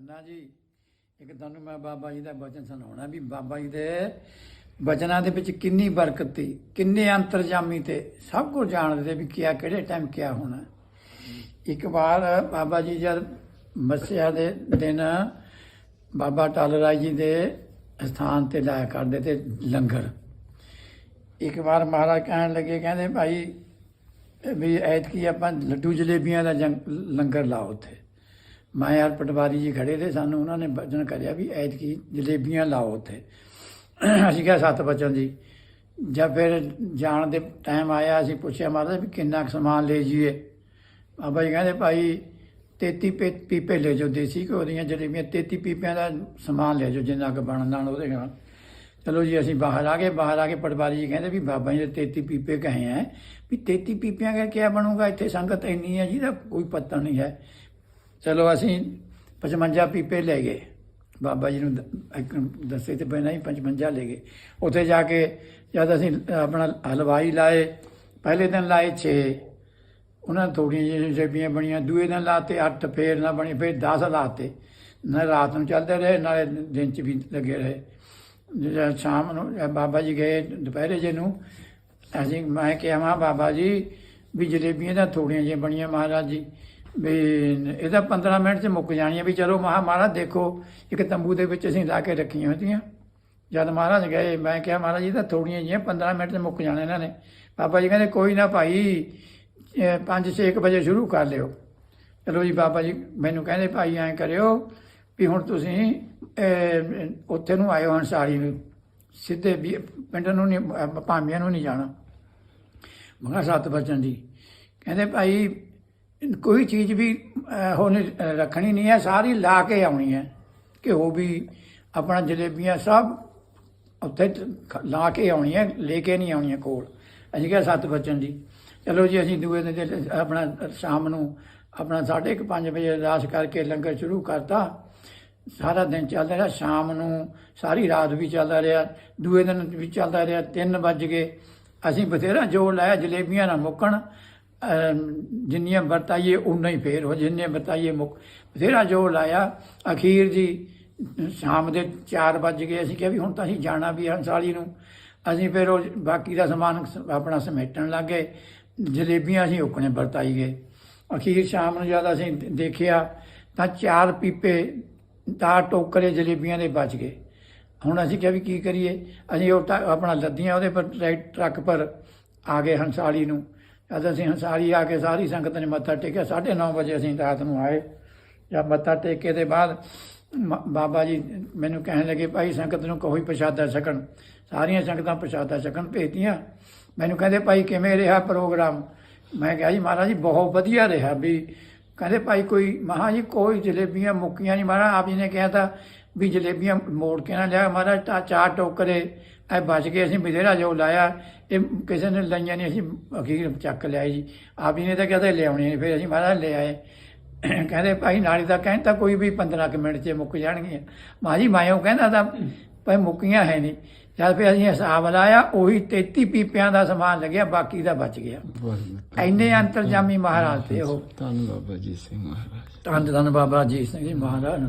ਅੰਨਾ ਜੀ, ਇੱਕ ਤੁਹਾਨੂੰ ਮੈਂ ਬਾਬਾ ਜੀ ਦਾ ਬਚਨ ਸੁਣਾਉਣਾ ਵੀ ਬਾਬਾ ਜੀ ਦੇ ਬਚਨਾਂ ਦੇ ਵਿੱਚ ਕਿੰਨੀ ਬਰਕਤ ਸੀ, ਕਿੰਨੇ ਅੰਤਰਜਾਮੀ ਤੇ ਸਭ ਕੁਝ ਜਾਣਦੇ ਤੇ ਵੀ ਕਿਆ ਕਿਹੜੇ ਟਾਈਮ ਕਿਆ ਹੋਣਾ। ਇੱਕ ਵਾਰ ਬਾਬਾ ਜੀ ਜਦ ਮੱਸਿਆ ਦੇ ਦਿਨ ਬਾਬਾ ਟਾਲ ਜੀ ਦੇ ਸਥਾਨ ਤੇ ਲਾਇਆ ਕਰਦੇ ਤੇ ਲੰਗਰ। ਇੱਕ ਵਾਰ ਮਹਾਰਾਜ ਕਹਿਣ ਲੱਗੇ, ਕਹਿੰਦੇ ਭਾਈ, ਵੀ ਐਤਕੀ ਆਪਾਂ ਲੱਡੂ ਜਲੇਬੀਆਂ ਦਾ ਜੰਗ- ਲੰਗਰ ਲਾਓ ਉੱਥੇ। ਮਾਇਆਰ ਪਟਵਾਰੀ ਜੀ ਖੜੇ ਤੇ ਸਾਨੂੰ, ਉਹਨਾਂ ਨੇ ਵਚਨ ਕਰਿਆ ਵੀ ਐਤਕੀ ਜਲੇਬੀਆਂ ਲਾਓ ਉੱਥੇ। ਅਸੀਂ ਕਿਹਾ, ਸੱਤ ਬਚਨ ਜੀ। ਜਦ ਫਿਰ ਜਾਣ ਦੇ ਟਾਈਮ ਆਇਆ, ਅਸੀਂ ਪੁੱਛਿਆ, ਮਹਾਰਾਜ, ਵੀ ਕਿੰਨਾ ਕੁ ਸਮਾਨ ਲੈ ਜੀਏ ਬਾਬਾ ਜੀ ਕਹਿੰਦੇ, ਭਾਈ 33 ਪੀ- ਪੀਪੇ ਲੈ ਜਾਓ, ਦੇਸੀ ਘਿਓ ਦੀਆਂ ਜਲੇਬੀਆਂ 33 ਪੀਪਿਆਂ ਦਾ ਸਮਾਨ ਲੈ ਜਾਓ, ਜਿੰਨਾ ਕੁ ਬਣਨ ਨਾਲ ਉਹਦੇ ਨਾਲ। ਚਲੋ ਜੀ, ਅਸੀਂ ਬਾਹਰ ਆ ਗਏ, ਬਾਹਰ ਆ ਕੇ ਪਟਵਾਰੀ ਜੀ ਕਹਿੰਦੇ ਵੀ, ਬਾਬਾ ਜੀ ਦੇ 33 ਪੀਪੇ ਕਹੇ ਹੈ। ਵੀ 33 ਪੀਪਿਆਂ ਦਾ ਕੀ ਬਣੂਗਾ? ਇੱਥੇ ਸੰਗਤ ਇੰਨੀ ਹੈ ਜਿਹਦਾ ਕੋਈ ਪਤਾ ਨਹੀਂ ਹੈ। ਚਲੋ ਅਸੀਂ 55 ਪੀਪੇ ਲੈ ਗਏ। ਬਾਬਾ ਜੀ ਨੂੰ ਦ- ਇੱਕ ਦੱਸੇ ਤੇ ਪਹਿਲਾਂ ਹੀ 55 ਲੈ ਗਏ। ਉੱਥੇ ਜਾ ਕੇ ਜਦ ਅਸੀਂ ਆਪਣਾ ਹਲਵਾਈ ਲਾਏ, ਪਹਿਲੇ ਦਿਨ ਲਾਏ 6 ਉਹਨਾਂ ਨੇ ਥੋੜੀਆਂ ਜਿਹੀਆਂ ਜਲੇਬੀਆਂ ਬਣੀਆਂ, ਦੂਏ ਦਿਨ ਲਾਤੇ 8 ਫੇਰ ਨਾ ਬਣੀ, ਫੇਰ 10 ਲਾਤੇ। ਨਾ ਰਾਤ ਨੂੰ ਚੱਲਦੇ ਰਹੇ, ਨਾਲੇ ਦਿਨ ਚ ਵੀ ਲੱਗੇ ਰਹੇ। ਜਦੋਂ ਸ਼ਾਮ ਨੂੰ ਬਾਬਾ ਜੀ ਗਏ ਦੁਪਹਿਰੇ ਜੇ ਨੂੰ, ਅਸੀਂ ਮੈਂ ਕਿਹਾ, ਮਾ ਬਾਬਾ ਜੀ, ਵੀ ਜਲੇਬੀਆਂ ਤਾਂ ਥੋੜੀਆਂ ਜਿਹੀਆਂ ਬਣੀਆਂ ਮਹਾਰਾਜ ਜੀ। ਵੀ ਇਹਦਾ 15 ਮਿੰਟ ਚ ਮੁੱਕ ਜਾਣੀ ਹੈ ਵੀ ਚਲੋ ਮਹਾ ਮਹਾਰਾਜ ਦੇਖੋ ਇੱਕ ਤੰਬੂ ਦੇ ਵਿੱਚ ਅਸੀਂ ਲਾ ਕੇ ਰੱਖੀਆਂ ਹੁੰਦੀਆਂ ਜਦ ਮਹਾਰਾਜ ਗਏ ਮੈਂ ਕਿਹਾ ਮਹਾਰਾਜ ਜੀ ਤਾਂ ਥੋੜੀਆਂ ਜਿਹੀਆਂ 15 ਮਿੰਟ ਚ ਮੁੱਕ ਜਾਣਾ ਇਹਨਾਂ ਨੇ। ਬਾਬਾ ਜੀ ਕਹਿੰਦੇ ਕੋਈ ਨਾ ਭਾਈ 5-6 ਵਜੇ ਸ਼ੁਰੂ ਕਰ ਲਿਓ। ਚਲੋ ਜੀ ਬਾਬਾ ਜੀ ਮੈਨੂੰ ਕਹਿੰਦੇ ਭਾਈ ਐਂ ਕਰਿਓ ਵੀ ਹੁਣ ਤੁਸੀਂ ਉੱਥੇ ਨੂੰ ਆਇਓ ਹੰਸਾਲੀ ਨੂੰ। ਸਿੱਧੇ ਵੀ ਪਿੰਡ ਨੂੰ ਨਹੀਂ ਅਹ, ਭਾਮੀਆਂ ਨੂੰ ਨਹੀਂ ਜਾਣਾ। ਮਗਾ ਸੱਤ ਬਚਨ ਦੀ ਕਹਿੰਦੇ ਭਾਈ ਕੋਈ ਚੀਜ਼ ਵੀ ਅਹ, ਰੱਖਣੀ ਨਹੀਂ ਹੈ ਸਾਰੀ ਲਾ ਕੇ ਆਉਣੀ ਹੈ ਘਿਓ ਵੀ ਆਪਣਾ ਜਲੇਬੀਆਂ ਸਭ ਉੱਥੇ ਲਾ ਕੇ ਆਉਣੀ ਹੈ ਲੈ ਕੇ ਨਹੀਂ ਆਉਣੀਆਂ ਕੋਲ। ਅਸੀਂ ਕਿਹਾ ਸੱਤ ਬਚਨ ਦੀ ਚਲੋ ਜੀ ਅਸੀਂ ਦੂਏ ਦਿਨ ਆਪਣਾ ਸ਼ਾਮ ਨੂੰ ਆਪਣਾ 5:30 ਵਜੇ ਅਰਦਾਸ ਕਰਕੇ ਲੰਗਰ ਸ਼ੁਰੂ ਕਰਤਾ। ਸਾਰਾ ਦਿਨ ਚੱਲਦਾ ਰਿਹਾ ਸ਼ਾਮ ਨੂੰ ਸਾਰੀ ਰਾਤ ਵੀ ਚੱਲਦਾ ਰਿਹਾ ਦੂਏ ਦਿਨ ਵੀ ਚੱਲਦਾ ਰਿਹਾ 3 ਵੱਜ ਗਏ। ਅਸੀਂ ਬਥੇਰਾ ਜੋਰ ਲਾਇਆ ਜਲੇਬੀਆਂ ਨਾ ਮੁੱਕਣ। ਜਿੰਨੀਆਂ ਵਰਤਾਈਏ ਉਨਾ ਹੀ ਫੇਰ ਹੋ, ਜਿੰਨੇ ਵਰਤਾਈਏ ਮੁੱਕ। ਬਥੇਰਾ ਜੋ ਲਾਇਆ। ਅਖੀਰ ਜੀ, ਸ਼ਾਮ ਦੇ 4 ਵੱਜ ਗਏ। ਅਸੀਂ ਕਿਹਾ ਵੀ ਹੁਣ ਤਾਂ ਅਸੀਂ ਜਾਣਾ ਵੀ ਹੰਸਾਲੀ ਨੂੰ। ਅਸੀਂ ਫਿਰ ਉਹ ਬਾਕੀ ਦਾ ਸਮਾਨ ਸ- ਆਪਣਾ ਸਮੇਟਣ ਲੱਗੇ ਜਲੇਬੀਆਂ ਅਸੀਂ ਉਕਣੇ ਵਰਤਾਈ ਗਏ। ਅਖੀਰ ਸ਼ਾਮ ਨੂੰ ਜਦ ਅਸੀਂ ਦੇਖਿਆ ਤਾਂ ਚਾਰ ਪੀਪੇ ਦਾ ਟੋਕਰੇ ਜਲੇਬੀਆਂ ਦੇ ਬਚ ਗਏ। ਹੁਣ ਅਸੀਂ ਕਿਹਾ ਵੀ ਕੀ ਕਰੀਏ? ਅਸੀਂ ਉਹ ਤਾਂ ਆਪਣਾ ਲੱਦੀਆਂ ਉਹਦੇ ਪਰ, ਟਰੈਕ- ਟਰੱਕ ਪਰ ਆ ਗਏ ਹੰਸਾਲੀ ਨੂੰ। ਜਦ ਅਸੀਂ ਹੰਸਾਲੀ ਆ ਕੇ ਸਾਰੀ ਸੰਗਤ ਨੇ ਮੱਥਾ ਟੇਕਿਆ। 9:30 ਵਜੇ ਅਸੀਂ ਰਾਤ ਨੂੰ ਆਏ। ਜਦ ਮੱਥਾ ਟੇਕੇ ਦੇ ਬਾਅਦ ਮ- ਬਾਬਾ ਜੀ ਮੈਨੂੰ ਕਹਿਣ ਲੱਗੇ, ਭਾਈ, ਸੰਗਤ ਨੂੰ ਕੋਈ ਪ੍ਰਸ਼ਾਦਾ ਛਕਣ। ਸਾਰੀਆਂ ਸੰਗਤਾਂ ਪ੍ਰਸ਼ਾਦਾ ਛਕਣ ਭੇਜਤੀਆਂ। ਮੈਨੂੰ ਕਹਿੰਦੇ, ਭਾਈ, ਕਿਵੇਂ ਰਿਹਾ ਪ੍ਰੋਗਰਾਮ? ਮੈਂ ਕਿਹਾ, ਜੀ ਮਹਾਰਾਜ ਜੀ, ਬਹੁਤ ਵਧੀਆ ਰਿਹਾ ਵੀ। ਕਹਿੰਦੇ, ਭਾਈ, ਕੋਈ ਮਹਾ ਜੀ, ਕੋਈ ਜਲੇਬੀਆਂ ਮੁੱਕੀਆਂ ਨਹੀਂ। ਮਹਾਰਾਜ, ਆਪ ਜੀ ਨੇ ਕਿਹਾ ਤਾਂ ਵੀ ਜਲੇਬੀਆਂ ਮੋੜ ਕੇ ਨਾ ਲਿਆ ਮਹਾਰਾਜ ਤਾਂ ਚਾਰ ਟੋਕਰੇ ਐ ਬਚ ਗਏ। ਅਸੀਂ ਬਥੇਰਾ ਜੋ ਲਾਇਆ ਇਹ ਕਿਸੇ ਨੇ ਲਈਆਂ ਨਹੀਂ ਅਸੀਂ ਅਖੀਰ ਚੱਕ ਲਿਆ ਜੀ। ਆਪ ਜੀ ਨੇ ਤਾਂ ਕਹਿੰਦੇ ਲਿਆਉਣੀ ਨਹੀਂ ਫਿਰ ਅਸੀਂ ਮਹਾਰਾਜ ਲੈ ਆਏ। ਕਹਿੰਦੇ ਭਾਈ ਨਾਲੀ ਦਾ ਕਹਿੰਦਾ ਕੋਈ ਵੀ 15 ਕੁ ਮਿੰਟ 'ਚ ਮੁੱਕ ਜਾਣਗੀਆਂ। ਮਾਂ ਜੀ ਮੈਂ ਉਹ ਕਹਿੰਦਾ ਤਾਂ ਭਾਈ ਮੁੱਕੀਆਂ ਹੈ ਨਹੀਂ ਜਦ ਫਿਰ ਅਸੀਂ ਹਿਸਾਬ ਲਾਇਆ ਉਹੀ 33 ਪੀਪਿਆਂ ਦਾ ਸਮਾਨ ਲੱਗਿਆ ਬਾਕੀ ਦਾ ਬਚ ਗਿਆ। ਇੰਨੇ ਅੰਤਰਜਾਮੀ ਮਹਾਰਾਜ ਤੇ ਉਹ। ਧੰਨ ਬਾਬਾ ਜੀ ਸਿੰਘ ਮਹਾਰਾਜ। ਧੰਨ ਧੰਨ ਬਾਬਾ ਜੀ ਸਿੰਘ ਜੀ ਮਹਾਰਾਜ।